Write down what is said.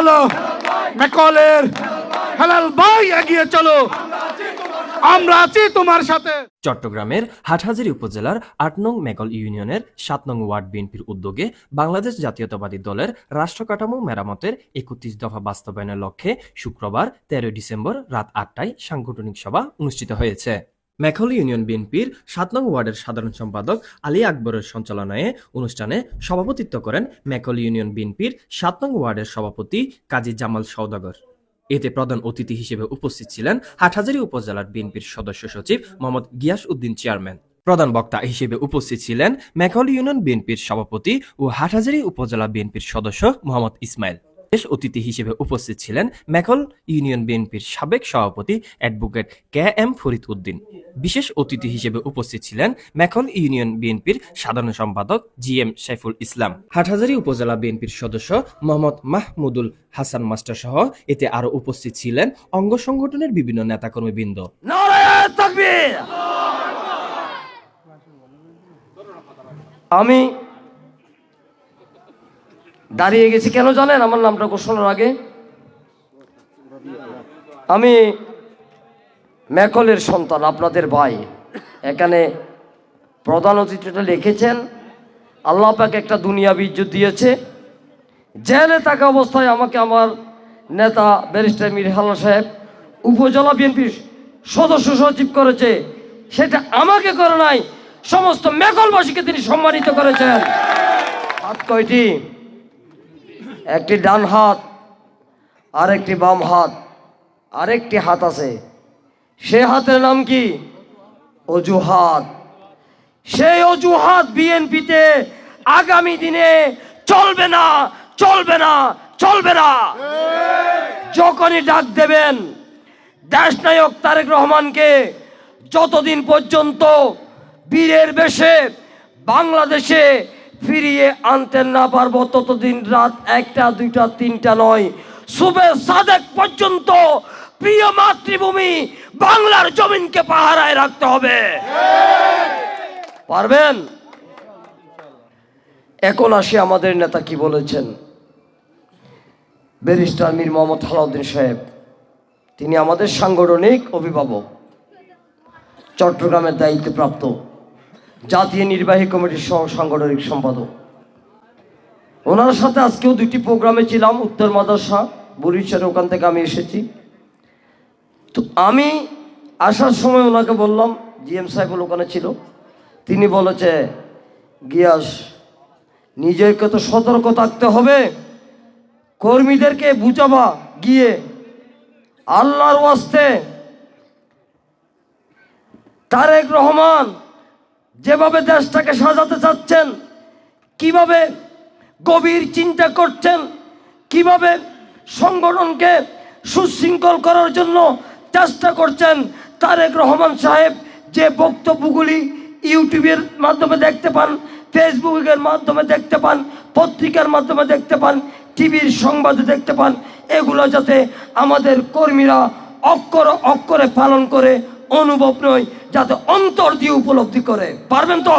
হলো মেকলের হেলাল ভাই এগিয়ে চলো। আমরা আছি তোমার সাথে। চট্টগ্রামের হাটহাজারী উপজেলার আট নং মেকল ইউনিয়নের সাত নং ওয়ার্ড বিএনপির উদ্যোগে বাংলাদেশ জাতীয়তাবাদী দলের রাষ্ট্র কাঠামো মেরামতের একত্রিশ দফা বাস্তবায়নের লক্ষ্যে শুক্রবার তেরোই ডিসেম্বর রাত আটটায় সাংগঠনিক সভা অনুষ্ঠিত হয়েছে। মেখল ইউনিয়ন বিএনপির সাত নং ওয়ার্ডের সাধারণ সম্পাদক আলী আকবরের সঞ্চালনায় অনুষ্ঠানে সভাপতিত্ব করেন মেকল ইউনিয়ন বিএনপির সাত নং ওয়ার্ডের সভাপতি কাজী জামাল সওদাগর। এতে প্রধান অতিথি হিসেবে উপস্থিত ছিলেন হাটহাজারী উপজেলার বিএনপির সদস্য সচিব মোহাম্মদ গিয়াস উদ্দিন চেয়ারম্যান। প্রধান বক্তা হিসেবে উপস্থিত ছিলেন মেকল ইউনিয়ন বিএনপির সভাপতি ও হাটহাজারী উপজেলা বিএনপির সদস্য মোহাম্মদ ইসমাইল। বিশেষ অতিথি হিসেবে উপস্থিত ছিলেন মেকল ইউনিয়ন বিএনপির সাবেক সভাপতি advocate K M Farid Uddin. বিশেষ অতিথি হিসেবে উপস্থিত ছিলেন মেকল ইউনিয়ন বিএনপির সাধারণ সম্পাদক জি এম সাইফুল ইসলাম। হাটহাজারী উপজেলা বিএনপির সদস্য মোহাম্মদ মাহমুদুল হাসান মাস্টার সহ এতে আরও উপস্থিত ছিলেন অঙ্গ সংগঠনের বিভিন্ন নেতাকর্মীবৃন্দ। আমি দাঁড়িয়ে গেছি। কেন জানেন? আমার নামটা ঘোষণার আগে। আমি ম্যাকলের সন্তান, আপনাদের ভাই। এখানে প্রধান অতিথিটা লিখেছেন, আল্লাহ পাক একটা দুনিয়া বিদ্যুৎ দিয়েছে। জেলে থাকা অবস্থায় আমাকে আমার নেতা ব্যারিস্টার মির সাহেব, উপজেলা বিএনপির সদস্য সচিব করেছে। সেটা আমাকে করে নাই, সমস্ত মেকলবাসীকে তিনি সম্মানিত করেছেন। হাত কয়টি? একটি ডান হাত আর একটি বাম হাত, আরেকটি হাত আছে। সে হাতের নাম কি? অজুহাত। সেই অজুহাত বিএনপিতে আগামী দিনে চলবে না চলবে না চলবে না। যখনই ডাক দেবেন, দেশ নায়ক তারেক রহমানকে যতদিন পর্যন্ত বীরের বেশে বাংলাদেশে ফিরিয়ে আনতে না পারব ততদিন রাত একটা, দুইটা, তিনটা নয়। সুবে সাদেক পর্যন্ত প্রিয় মাতৃভূমি বাংলার জমিনকে পাহারায় রাখতে হবে। পারবেন? এখন আসি আমাদের নেতা কি বলেছেন? ব্যারিস্টার মীর মোহাম্মদ হালাউদ্দিন সাহেব, তিনি আমাদের সাংগঠনিক অভিভাবক, চট্টগ্রামের দায়িত্বপ্রাপ্ত জাতীয় নির্বাহী কমিটির সহ সাংগঠনিক সম্পাদক। ওনার সাথে আজকেও দুটি প্রোগ্রামে ছিলাম, উত্তর মাদাসা বরিশালের ওখান থেকে আমি এসেছি। তো আমি আসার সময় ওনাকে বললাম, জিএম সাহেবুল ওখানে ছিল। তিনি বলেছে, গিয়াস, নিজেকে তো সতর্ক থাকতে হবে, কর্মীদেরকে বুঝাবা গিয়ে। আল্লাহর ওয়াস্তে তারেক রহমান যেভাবে দেশটাকে সাজাতে চাচ্ছেন, কীভাবে গভীর চিন্তা করছেন, কীভাবে সংগঠনকে সুশৃঙ্খল করার জন্য চেষ্টা করছেন, তারেক রহমান সাহেব যে বক্তব্যগুলি ইউটিউবের মাধ্যমে দেখতে পান, ফেসবুকের মাধ্যমে দেখতে পান, পত্রিকার মাধ্যমে দেখতে পান, টিভির সংবাদে দেখতে পান, এগুলো যাতে আমাদের কর্মীরা অক্ষর অক্ষরে পালন করে অনুভব নয় যাতে অন্তর দিয়ে উপলব্ধি করে। পারবেন তো?